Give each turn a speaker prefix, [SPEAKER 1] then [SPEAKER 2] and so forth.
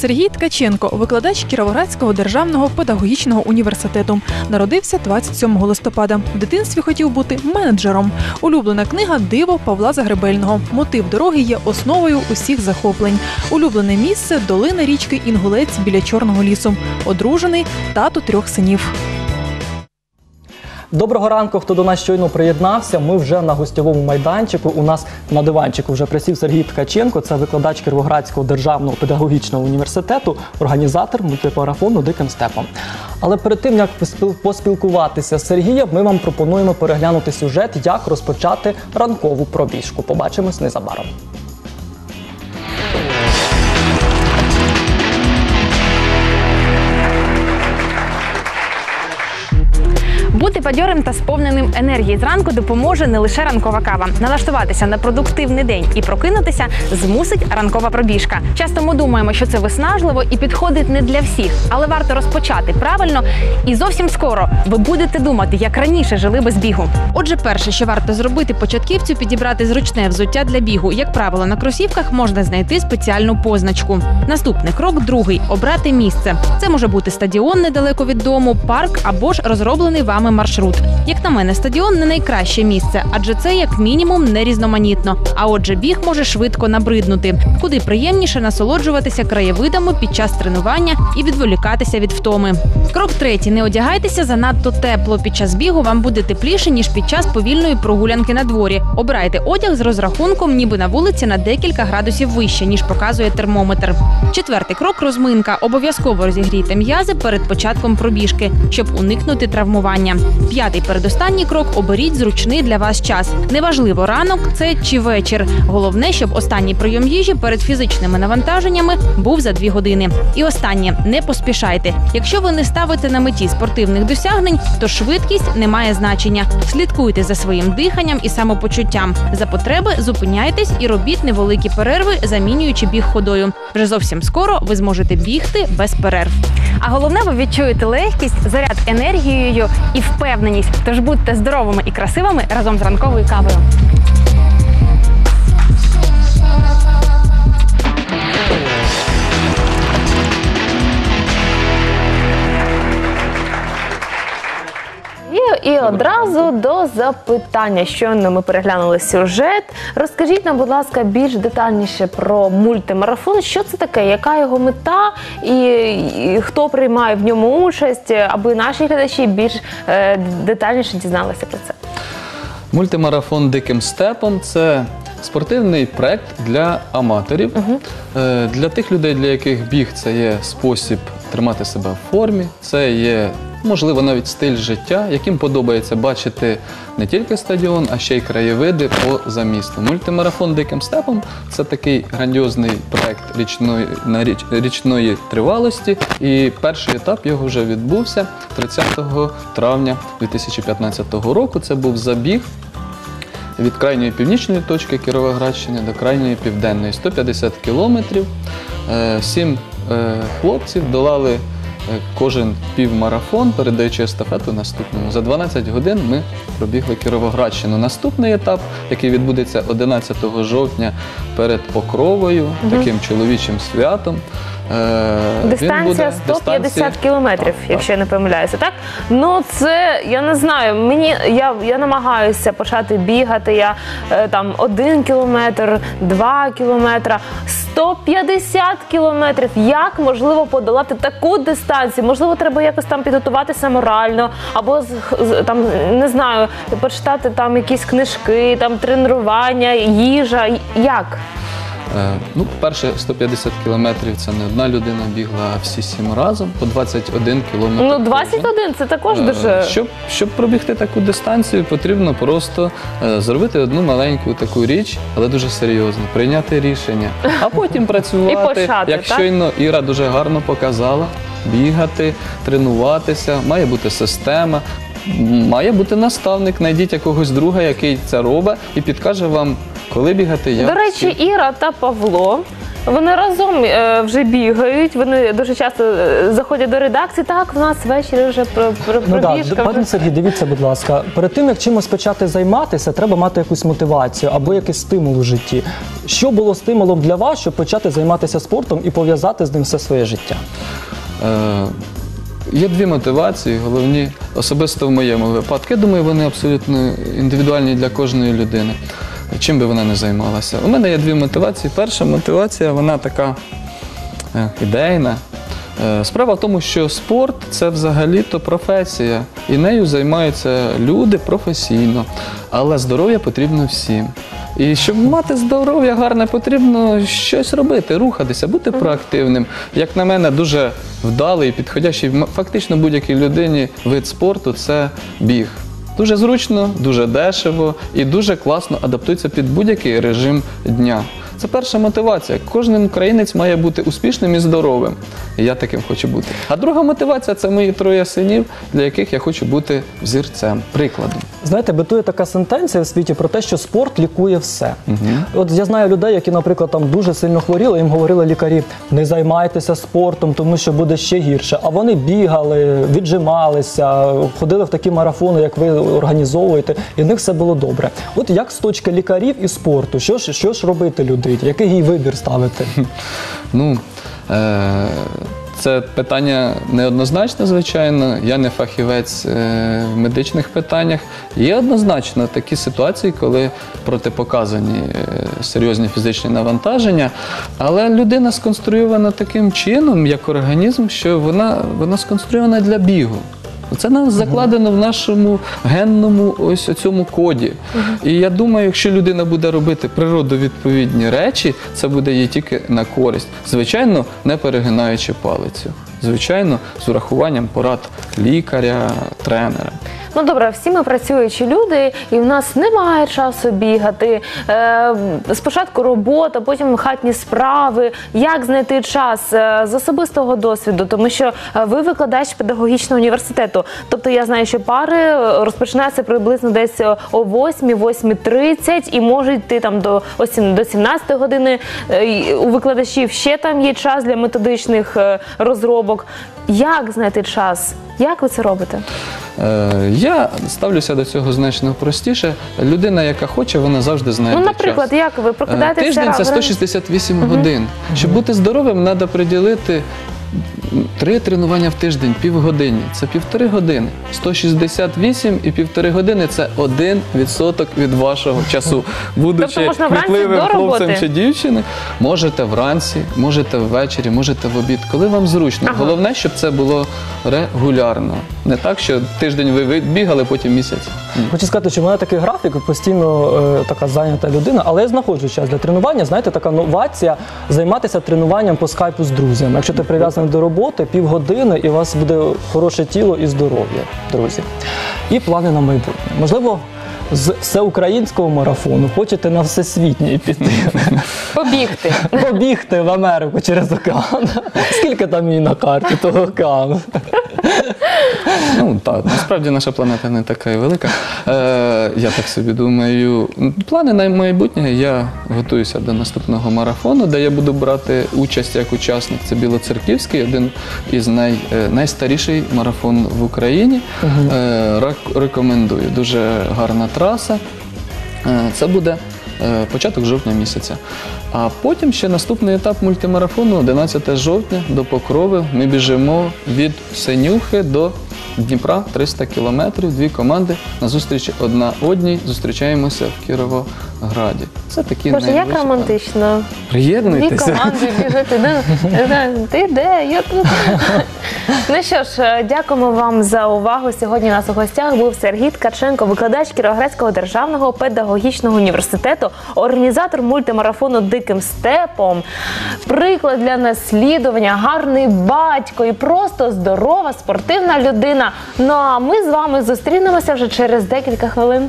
[SPEAKER 1] Сергій Ткаченко, викладач Кіровоградського державного педагогічного університету. Народився 27 листопада. В дитинстві хотів бути менеджером. Улюблена книга Диво Павла Загребельного. Мотив дороги є основою усіх захоплень. Улюблене місце долина річки Інгулець біля Чорного лісу. Одружений тато трьох синів.
[SPEAKER 2] Доброго ранку, хто до нас щойно приєднався. Ми вже на гостьовому майданчику. У нас на диванчику вже присів Сергій Ткаченко, це викладач Кіровоградського державного педагогічного університету, організатор мультимарафону Диким степом. Але перед тим як поспіл- поспілкуватися з Сергієм, ми вам пропонуємо переглянути сюжет, як розпочати ранкову пробіжку. Побачимось незабаром.
[SPEAKER 3] Бути бадьорим та сповненим енергії зранку допоможе не лише ранкова кава. Налаштуватися на продуктивний день і прокинутися змусить ранкова пробіжка. Часто ми думаємо, що це виснажливо і підходить не для всіх, але варто розпочати правильно. І зовсім скоро ви будете думати, як раніше жили без бігу.
[SPEAKER 4] Отже, перше, що варто зробити початківцю, підібрати зручне взуття для бігу. Як правило, на кросівках можна знайти спеціальну позначку. Наступний крок другий обрати місце. Це може бути стадіон недалеко від дому, парк або ж розроблений вами маршрут. Як на мене, стадіон не найкраще місце, адже це як мінімум не різноманітно. А отже, біг може швидко набриднути. Куди приємніше насолоджуватися краєвидами під час тренування і відволікатися від втоми. Крок третій: не одягайтеся занадто тепло. Під час бігу вам буде тепліше ніж під час повільної прогулянки на дворі. Обирайте одяг з розрахунком, ніби на вулиці на декілька градусів вище, ніж показує термометр. Четвертий крок розминка. Обов'язково розігрійте м'язи перед початком пробіжки, щоб уникнути травмування. П'ятий передостанній крок оберіть зручний для вас час. Неважливо ранок це чи вечір. Головне, щоб останній прийом їжі перед фізичними навантаженнями був за дві години. І останнє не поспішайте. Якщо ви не ставите на меті спортивних досягнень, то швидкість не має значення. Слідкуйте за своїм диханням і самопочуттям. За потреби зупиняйтесь і робіть невеликі перерви, замінюючи біг ходою. Вже зовсім скоро ви зможете бігти без перерв.
[SPEAKER 3] А головне, ви відчуєте легкість, заряд енергією і впевненість. Тож будьте здоровими і красивими разом з ранковою кавою. І, одразу до запитання. Щойно ми переглянули сюжет. Розкажіть нам, будь ласка, більш детальніше про мультимарафон. Що це таке? Яка його мета і, і хто приймає в ньому участь, аби наші глядачі більш е, детальніше дізналися про це?
[SPEAKER 5] Мультимарафон Диким степом це спортивний проект для аматорів, Е, для тих людей, для яких біг це є спосіб тримати себе в формі, це є. Можливо, навіть стиль життя, яким подобається бачити не тільки стадіон, а ще й краєвиди поза містом. Мультимарафон Диким степом це такий грандіозний проект річної, річної тривалості. І перший етап його вже відбувся 30 травня 2015 року. Це був забіг від крайньої північної точки Кіровоградщини до крайньої південної 150 кілометрів. Е, Сім е, хлопців долали кожен півмарафон, передаючи естафету наступному. За 12 годин ми пробігли Кіровоградщину. Наступний етап, який відбудеться 11 жовтня перед Покровою, таким чоловічим святом. е,
[SPEAKER 3] Дистанція
[SPEAKER 5] буде-
[SPEAKER 3] 150
[SPEAKER 5] дистанція-
[SPEAKER 3] кілометрів, якщо я не помиляюся, так? Ну це я не знаю. Мені я, я намагаюся почати бігати. Я е, там один кілометр, два кілометра, 150 кілометрів. Як можливо подолати таку дистанцію? Можливо, треба якось там підготуватися морально, або там не знаю, почитати там якісь книжки, там тренування, їжа. Як?
[SPEAKER 5] Е, Ну, перше 150 кілометрів це не одна людина бігла, а всі сім разом по 21 кілометр.
[SPEAKER 3] Ну
[SPEAKER 5] кожен.
[SPEAKER 3] 21 це також
[SPEAKER 5] Е,
[SPEAKER 3] дуже.
[SPEAKER 5] Щоб, щоб пробігти таку дистанцію, потрібно просто е, зробити одну маленьку таку річ, але дуже серйозно, прийняти рішення, а потім працювати.
[SPEAKER 3] почати,
[SPEAKER 5] як
[SPEAKER 3] так?
[SPEAKER 5] щойно Іра дуже гарно показала, бігати, тренуватися, має бути система. Має бути наставник, знайдіть якогось друга, який це робить, і підкаже вам, коли бігати, як
[SPEAKER 3] До речі. Іра та Павло Вони разом е, вже бігають. Вони дуже часто е, заходять до редакції. Так, в нас ввечері вже про, про
[SPEAKER 2] Ну
[SPEAKER 3] пробіжка.
[SPEAKER 2] пане
[SPEAKER 3] вже.
[SPEAKER 2] Сергій, дивіться, будь ласка, перед тим як чимось почати займатися, треба мати якусь мотивацію або якийсь стимул у житті. Що було стимулом для вас, щоб почати займатися спортом і пов'язати з ним все своє життя?
[SPEAKER 5] Е, Є дві мотивації, головні особисто в моєму випадку. Я думаю, вони абсолютно індивідуальні для кожної людини. Чим би вона не займалася. У мене є дві мотивації. Перша мотивація, вона така е, ідейна. Е, Справа в тому, що спорт це взагалі-то професія, і нею займаються люди професійно. Але здоров'я потрібно всім. І щоб мати здоров'я гарне, потрібно щось робити, рухатися, бути проактивним. Як на мене, дуже вдалий, підходящий фактично будь-якій людині вид спорту це біг. Дуже зручно, дуже дешево і дуже класно адаптується під будь-який режим дня. Це перша мотивація. Кожен українець має бути успішним і здоровим. Я таким хочу бути. А друга мотивація це мої троє синів, для яких я хочу бути взірцем, прикладом.
[SPEAKER 2] Знаєте, битує така сентенція в світі про те, що спорт лікує все. От я знаю людей, які, наприклад, там дуже сильно хворіли, їм говорили лікарі, не займайтеся спортом, тому що буде ще гірше. А вони бігали, віджималися, ходили в такі марафони, як ви організовуєте, і в них все було добре. От як з точки лікарів і спорту, що ж, що ж робити людині? Який їй вибір ставити?
[SPEAKER 5] Ну, е- це питання неоднозначне, звичайно. Я не фахівець е, в медичних питаннях. Є однозначно такі ситуації, коли протипоказані е, серйозні фізичні навантаження, але людина сконструйована таким чином, як організм, що вона, вона сконструйована для бігу. Це нам закладено в нашому генному ось цьому коді. І я думаю, якщо людина буде робити природовідповідні речі, це буде їй тільки на користь. Звичайно, не перегинаючи палицю. Звичайно, з урахуванням порад лікаря, тренера.
[SPEAKER 3] Ну добре, всі ми працюючі люди, і в нас немає часу бігати. Е, спочатку робота, потім хатні справи. Як знайти час е, з особистого досвіду? Тому що е, ви викладач педагогічного університету. Тобто я знаю, що пари е, розпочинаються приблизно десь о 8, 8.30 і можуть йти там до ось до 17 години. Е, У викладачів ще там є час для методичних е, розробок. Як знайти час? Як ви це робите?
[SPEAKER 5] Е, Я ставлюся до цього значно простіше. Людина, яка хоче, вона завжди знає.
[SPEAKER 3] Ну, наприклад,
[SPEAKER 5] час.
[SPEAKER 3] як ви
[SPEAKER 5] Е,
[SPEAKER 3] прокидаєтеся
[SPEAKER 5] Тиждень це
[SPEAKER 3] рано?
[SPEAKER 5] 168 годин. Щоб бути здоровим, треба приділити три тренування в тиждень, півгодини. Це півтори години. 168 і півтори години це один відсоток від вашого часу. Будучи
[SPEAKER 3] Тобто
[SPEAKER 5] кмітливим хлопцем чи дівчиною, можете вранці, можете ввечері, можете в обід, коли вам зручно.
[SPEAKER 3] Ага.
[SPEAKER 5] Головне, щоб це було регулярно. Не так, що тиждень ви бігали, потім місяць.
[SPEAKER 2] Хочу сказати, що в мене такий графік, постійно е, така зайнята людина, але я знаходжу час для тренування. Знаєте, така новація займатися тренуванням по скайпу з друзями. Якщо ти прив'язаний до роботи, півгодини, і у вас буде хороше тіло і здоров'я, друзі. І плани на майбутнє. Можливо, з всеукраїнського марафону хочете на всесвітній піти.
[SPEAKER 3] Побігти.
[SPEAKER 2] Побігти в Америку через океан. Скільки там її на карті того океану?
[SPEAKER 5] Ну так, насправді наша планета не така і велика. Е, я так собі думаю. Плани на майбутнє. Я готуюся до наступного марафону, де я буду брати участь як учасник. Це Білоцерківський, один із най, е, найстаріший марафон в Україні. Е, рекомендую. Дуже гарна траса. Е, Це буде початок жовтня місяця. А потім ще наступний етап мультимарафону 11 жовтня до Покрови. Ми біжимо від Синюхи до Дніпра 300 кілометрів. Дві команди на зустрічі одна одній. Зустрічаємося в Кіровограді. Це такі
[SPEAKER 3] Боже, як
[SPEAKER 5] найближчі
[SPEAKER 3] романтично. Дві
[SPEAKER 5] Приєднуйтеся.
[SPEAKER 3] команди да, Ти де? Я тут. Ну що ж, е, дякуємо вам за увагу. Сьогодні у нас у гостях був Сергій Ткаченко, викладач Кіровоградського державного педагогічного університету, організатор мультимарафону Диким степом, приклад для наслідування, гарний батько і просто здорова спортивна людина. Ну а ми з вами зустрінемося вже через декілька хвилин.